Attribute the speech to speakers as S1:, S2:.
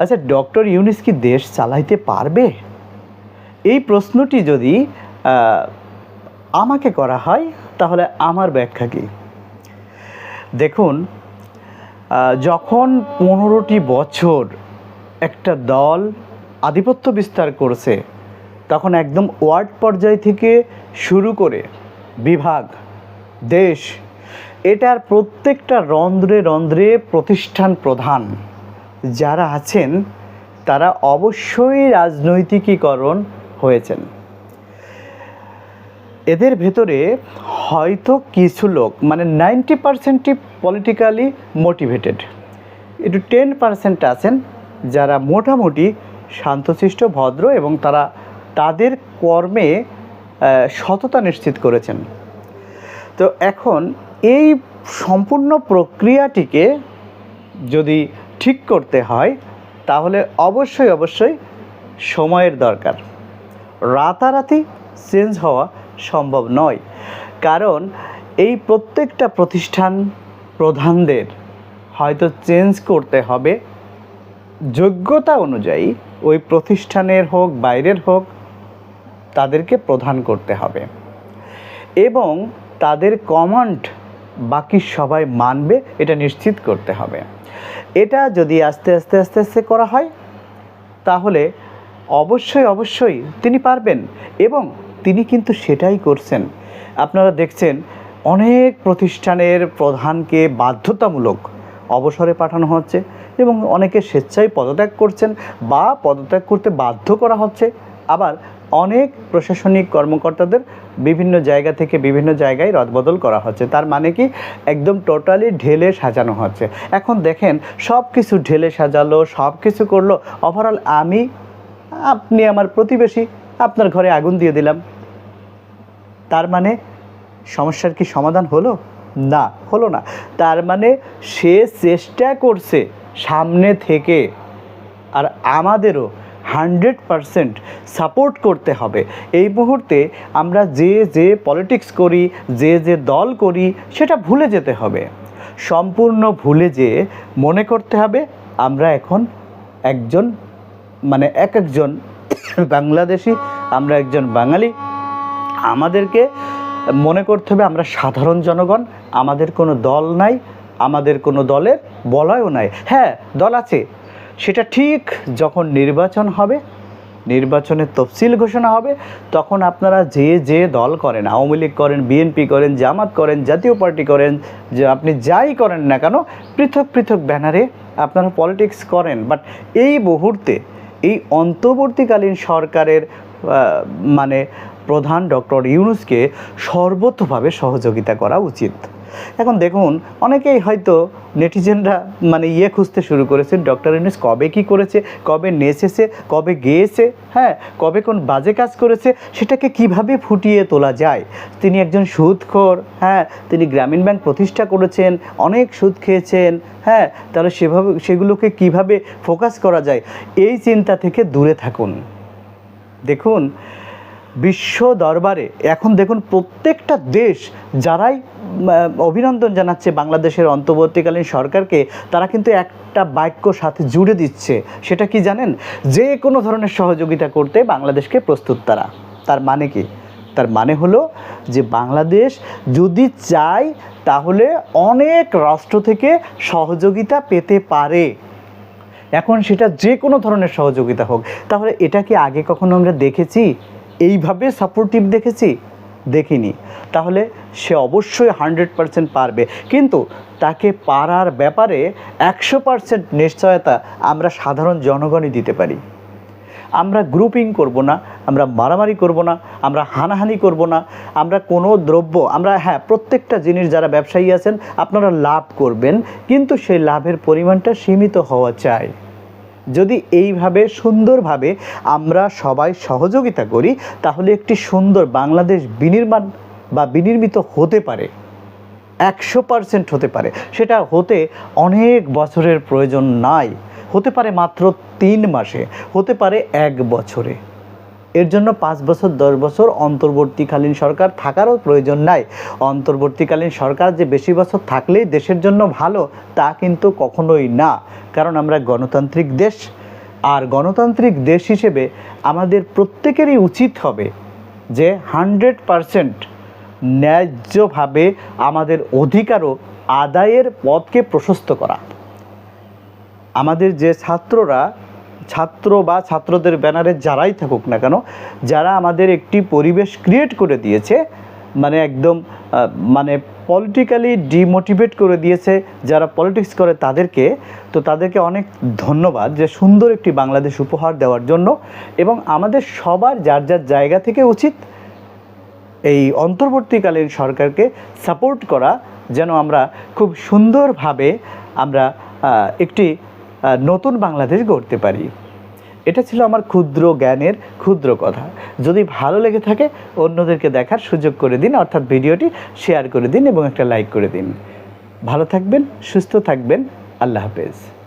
S1: আচ্ছা ডক্টর ইউনিস কি দেশ চালাইতে পারবে? এই প্রশ্নটি যদি আমাকে করা হয়, তাহলে আমার ব্যাখ্যা কী? দেখুন যখন পনেরোটি বছর একটা দল আধিপত্য বিস্তার করছে, তখন একদম ওয়ার্ড পর্যায় থেকে শুরু করে বিভাগ, দেশ, এটার প্রত্যেকটা রন্ধ্রে রন্ধ্রে প্রতিষ্ঠান প্রধান। যারা আছেন, তারা অবশ্যই রাজনৈতিকীকরণ হয়েছেন। এদের ভেতরে হয়তো কিছু লোক মানে নাইনটি পার্সেন্টই পলিটিক্যালি মোটিভেটেড একটু টেন পার্সেন্ট আছেন যারা মোটামুটি শান্তশিষ্ট, ভদ্র এবং তারা তাদের কর্মে সততা নিশ্চিত করেছেন। তো এখন এই সম্পূর্ণ প্রক্রিয়াটিকে যদি ঠিক করতে হয়, তাহলে অবশ্যই অবশ্যই সময়ের দরকার। রাতারাতি চেঞ্জ হওয়া সম্ভব নয়, কারণ এই প্রত্যেকটা প্রতিষ্ঠান প্রধানদের হয়তো চেঞ্জ করতে হবে যোগ্যতা অনুযায়ী, ওই প্রতিষ্ঠানের হোক, বাইরের হোক, তাদেরকে প্রধান করতে হবে। এবং তাদের কমান্ড বাকি সবাই মানবে, এটা নিশ্চিত করতে হবে। এটা যদি আস্তে আস্তে আস্তে আস্তে করা হয়, তাহলে অবশ্যই অবশ্যই তিনি পারবেন এবং তিনি কিন্তু সেটাই করছেন। আপনারা দেখছেন, অনেক প্রতিষ্ঠানের প্রধানকে বাধ্যতামূলক অবসরে পাঠানো হচ্ছে এবং অনেকে স্বেচ্ছায় পদত্যাগ করছেন বা পদত্যাগ করতে বাধ্য করা হচ্ছে। আবার অনেক প্রশাসনিক কর্মকর্তাদের বিভিন্ন জায়গা থেকে বিভিন্ন জায়গায় রদবদল করা হচ্ছে। তার মানে কি? একদম টোটালি ঢেলে সাজানো হচ্ছে। এখন দেখেন সব কিছু ঢেলে সাজালো সব কিছু করল। ওভারঅল আমি, আপনি আমার প্রতিবেশী, আপনার ঘরে আগুন দিয়ে দিলাম। তার মানে সমস্যার কি সমাধান হলো? না হলো না। তার মানে সে চেষ্টা করছে সামনে থেকে, আর আমাদেরও হান্ড্রেড পারসেন্ট সাপোর্ট করতে হবে। এই মুহূর্তে আমরা যে যে পলিটিক্স করি, যে যে দল করি, সেটা ভুলে যেতে হবে। সম্পূর্ণ ভুলে যেয়ে মনে করতে হবে আমরা এখন একজন মানে এক একজন বাংলাদেশি, আমরা একজন বাঙালি। আমাদেরকে মনে করতে হবে আমরা সাধারণ জনগণ, আমাদের কোনো দল নাই, আমাদের কোনো দলের বলয়ও নাই। হ্যাঁ দল আছে সেটা ঠিক যখন নির্বাচন হবে নির্বাচনের তফসিল ঘোষণা হবে, তখন আপনারা যে যে দল করেন, আওয়ামী লীগ করেন, বিএনপি করেন, জামাত করেন, জাতীয় পার্টি করেন, যে আপনি যাই করেন না কেন, পৃথক পৃথক ব্যানারে আপনারা পলিটিক্স করেন। বাট এই মুহূর্তে, এই অন্তর্বর্তীকালীন সরকারের মানে প্রধান ডক্টর ইউনুসকে সর্বতভাবে সহযোগিতা করা উচিত। এখন দেখুন, অনেকেই হয়তো নেটিজেনরা মানে ইয়ে খুঁজতে শুরু করেছে, ডক্টর ইউনুস কবে কি করেছে, কবে নেচেছে, কবে গেয়েছে হ্যাঁ কবে কোন বাজে কাজ করেছে, সেটাকে কীভাবে ফুটিয়ে তোলা যায়? তিনি একজন সুদখোর হ্যাঁ তিনি গ্রামীণ ব্যাংক প্রতিষ্ঠা করেছেন, অনেক সুদ খেয়েছেন হ্যাঁ তাহলে সেভাবে, সেগুলোকে কীভাবে ফোকাস করা যায়? এই চিন্তা থেকে দূরে থাকুন। দেখুন বিশ্ব দরবারে। এখন দেখুন প্রত্যেকটা দেশ যারাই অভিনন্দন জানাচ্ছে বাংলাদেশের অন্তর্বর্তীকালীন সরকারকে, তারা কিন্তু একটা বাক্য সাথে জুড়ে দিচ্ছে। সেটা কি জানেন? যে কোনো ধরনের সহযোগিতা করতে বাংলাদেশকে প্রস্তুত তারা। তার মানে কি? তার মানে হলো যে বাংলাদেশ যদি চায়, তাহলে অনেক রাষ্ট্র থেকে সহযোগিতা পেতে পারে। এখন সেটা যে কোনো ধরনের সহযোগিতা হোক। তাহলে এটা কি আগে কখনো আমরা দেখেছি? এইভাবে সাপোর্টিভ দেখেছি, দেখিনি। তাহলে সে অবশ্যই হান্ড্রেড পারসেন্ট পারবে। কিন্তু তাকে পারার ব্যাপারে একশো পারসেন্ট নিশ্চয়তা আমরা সাধারণ জনগণই দিতে পারি। আমরা গ্রুপিং করব না, আমরা মারামারি করব না, আমরা হানাহানি করব না, আমরা কোনো দ্রব্য, আমরা হ্যাঁ প্রত্যেকটা জিনিস যারা ব্যবসায়ী আছেন, আপনারা লাভ করবেন, কিন্তু সেই লাভের পরিমাণটা সীমিত হওয়া চাই। যদি এইভাবে সুন্দরভাবে আমরা সবাই সহযোগিতা করি, তাহলে একটি সুন্দর বাংলাদেশ বিনির্মাণ বা বিনির্মিত হতে পারে। একশো পারসেন্ট হতে পারে। সেটা হতে অনেক বছরের প্রয়োজন নাই। হতে পারে মাত্র তিন মাসে, হতে পারে এক বছরে। এর জন্য পাঁচ বছর, দশ বছর অন্তর্বর্তীকালীন সরকার থাকারও প্রয়োজন নাই। অন্তর্বর্তীকালীন সরকার যে বেশি বছর থাকলেই দেশের জন্য ভালো, তা কিন্তু কখনোই না। কারণ আমরা গণতান্ত্রিক দেশ, আর গণতান্ত্রিক দেশ হিসেবে আমাদের প্রত্যেকেরই উচিত হবে যে হান্ড্রেড পারসেন্ট ন্যায্যভাবে আমাদের অধিকারও আদায়ের পথকে প্রশস্ত করা। আমাদের যে ছাত্ররা ছাত্র বা ছাত্রদের ব্যানারে যারাই থাকুক না কেন, যারা আমাদের একটি পরিবেশ ক্রিয়েট করে দিয়েছে মানে একদম মানে পলিটিক্যালি ডিমোটিভেট করে দিয়েছে, যারা পলিটিক্স করে তাদেরকে, তো তাদেরকে অনেক ধন্যবাদ যে সুন্দর একটি বাংলাদেশ উপহার দেওয়ার জন্য এবং আমাদের সবার যার যার জায়গা থেকে উচিত এই অন্তর্বর্তীকালীন সরকারকে সাপোর্ট করা, যেন আমরা খুব সুন্দরভাবে আমরা একটি নতুন বাংলাদেশ গড়তে পারি। এটা ছিল আমার ক্ষুদ্র জ্ঞানের ক্ষুদ্র কথা। যদি ভালো লেগে থাকে, অন্যদেরকে দেখার সুযোগ করে দিন, অর্থাৎ ভিডিওটি শেয়ার করে দিন এবং একটা লাইক করে দিন। ভালো থাকবেন, সুস্থ থাকবেন। আল্লাহ হাফেজ।